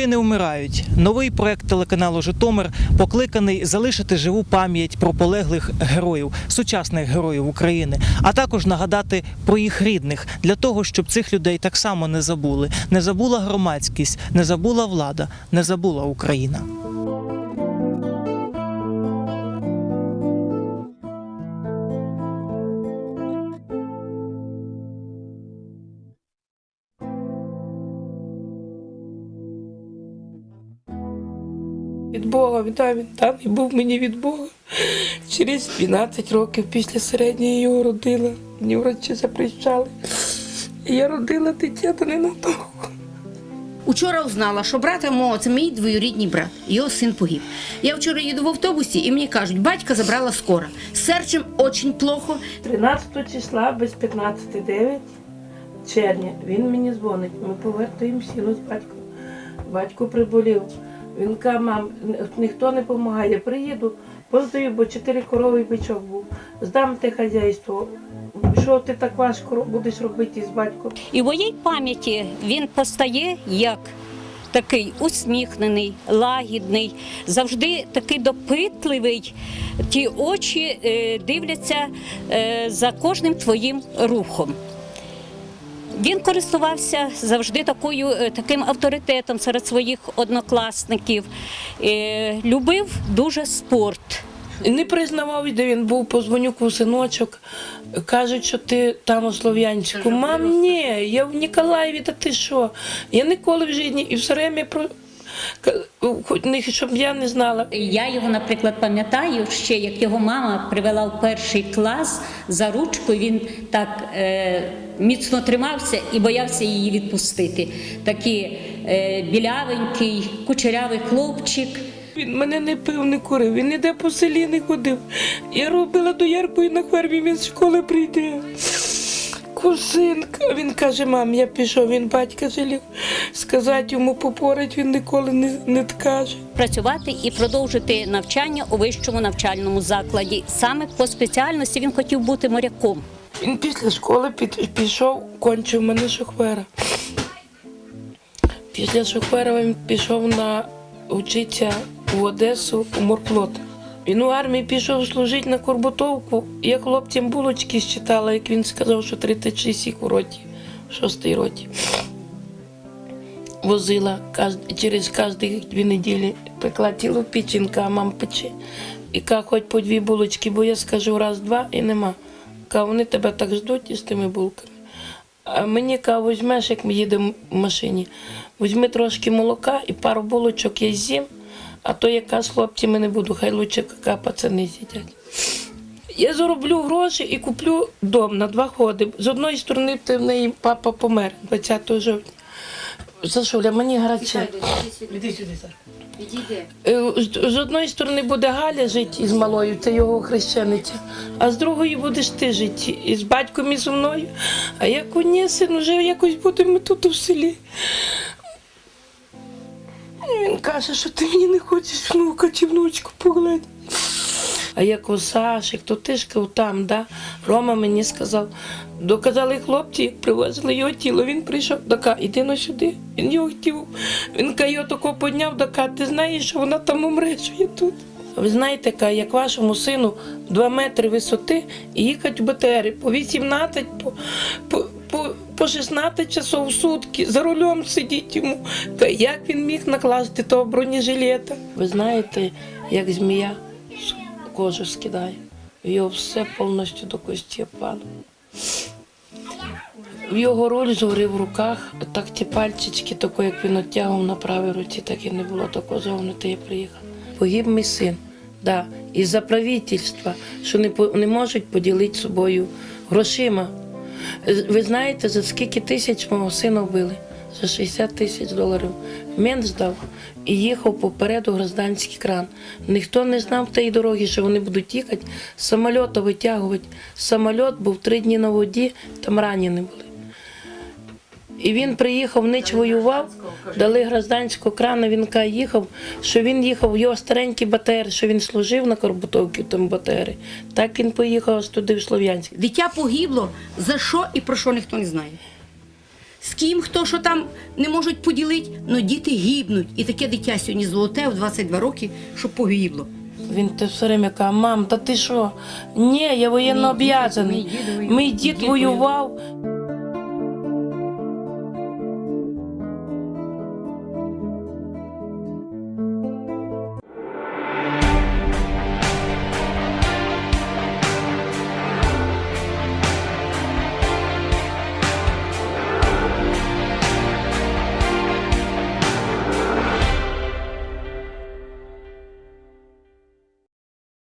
Герої не вмирають. Новий проект телеканалу Житомир покликаний залишити живу пам'ять про полеглих героїв, сучасних героїв України, а також нагадати про їх рідних для того, щоб цих людей так само не забули. Не забула громадськість, не забула влада, не забула Україна. Від Бога, він, да, він був мені від Бога. Через 12 років після середньої його родила. Мені врачі запрещали. І я родила дитя не на того. Учора узнала, що брата мого це мій двоюрідний брат. Його син погиб. Я вчора їду в автобусі, і мені кажуть, батька забрала скоро. З серцем очень плохо. 13 числа без 15.9 червня він мені дзвонить. Ми повертаємо сіну з батьком. Батько приболів. Він каже, мам, ніхто не допомагає. Приїду, поздаю, бо чотири корови і бичок був. Здам те хазяйство. Що ти так важко будеш робити з батьком? І в моїй пам'яті він постає як такий усміхнений, лагідний, завжди такий допитливий. Ті очі е, дивляться е, за кожним твоїм рухом. Він користувався завжди такою, е, таким авторитетом серед своїх однокласників, Е, любив дуже спорт. Не признавав, де він був, позвоню у синочок. Кажуть, що ти там у Слов'янську. Мам, ні, я в Ніколаєві, та ти що? Я ніколи в житті і все время хоч щоб я не знала. Я його, наприклад, пам'ятаю ще, як його мама привела в перший клас за ручку. Він так е, міцно тримався і боявся її відпустити. Такий е, білявенький, кучерявий хлопчик. Він мене не пив, не курив, він ніде по селі не ходив. Я робила доярку і на фермі він з школи прийде. Кусинка. Він каже, мам, я пішов, він батька жалів. Сказати йому попорить, він ніколи не, не каже. Працювати і продовжити навчання у вищому навчальному закладі. Саме по спеціальності він хотів бути моряком. Він після школи пішов, кончив мене шохвера. Після шохвера він пішов на вчитися в Одесу у морплот. Він у армії пішов служити на Корбутовку. Я хлопцям булочки считала, як він сказав, що 36 їх у роті, в шостій роті. Возила через кожні дві неділі, пекла тіло печінка, а мам пече. І ка хоч по дві булочки, бо я скажу раз-два і нема. Ка вони тебе так ждуть із тими булками. А мені ка візьмеш, як ми їдемо в машині, візьми трошки молока і пару булочок я з'їм, а то яка з хлопцями не буду, хай лучше ка пацани сидять. Я зароблю гроші і куплю дом на два ходи. З одної сторони, ти в неї папа помер 20 жовтня. Сашуля, мені гаряче. Іди сюди, Саш. Е, З з одної сторони буде Галя жити із малою, це його хрещениця, а з другої будеш ти жити із батьком і зі мною. А як у ні, син, вже якось будемо тут у селі. Каже, що ти мені не хочеш внука чи внучку поглянь. А як у Сашик, то ти ж кажу, там, да? Рома мені сказав. Доказали хлопці, як привезли його тіло. Він прийшов дока, іди на сюди. Він його хотів. Він каже, його тако підняв дока. Ти знаєш, що вона там умре, що я тут. Ви знаєте, як вашому сину 2 метри висоти і їхати в БТР по 18, по, по, по, по 16 часов в сутки, за рулем сидіть йому. Каже, як він міг накласти того бронежилета? Ви знаєте, як змія кожу скидає. Його все повністю до кості впало. В його роль згори в руках, так ті пальчички, тако, як він оттягував на правій руці, так і не було такого зовнити, я приїхав. Погиб мій син, да, із-за правительства, що не, не можуть поділити собою грошима. Ви знаєте, за скільки тисяч мого сина вбили? За 60 тисяч доларів. Мент здав і їхав попереду гражданський кран. Ніхто не знав тієї дороги, що вони будуть їхати, самоліта витягувати. Самольот був три дні на воді, там ранені були. І він приїхав, ніч воював, дали гражданського крана, він каже, їхав, що він їхав, його старенький БТР, що він служив на Корбутовці в тому БТРі. Так він поїхав туди в Слов'янськ. Дитя погибло, за що і про що ніхто не знає. з ким хто що там не можуть поділити, але діти гибнуть. І таке дитя сьогодні золоте в 22 роки, щоб погибло. Він те все время каже, мам, та ти що? Ні, я воєнно об'язаний. мій дід воював. Дід Дід воював.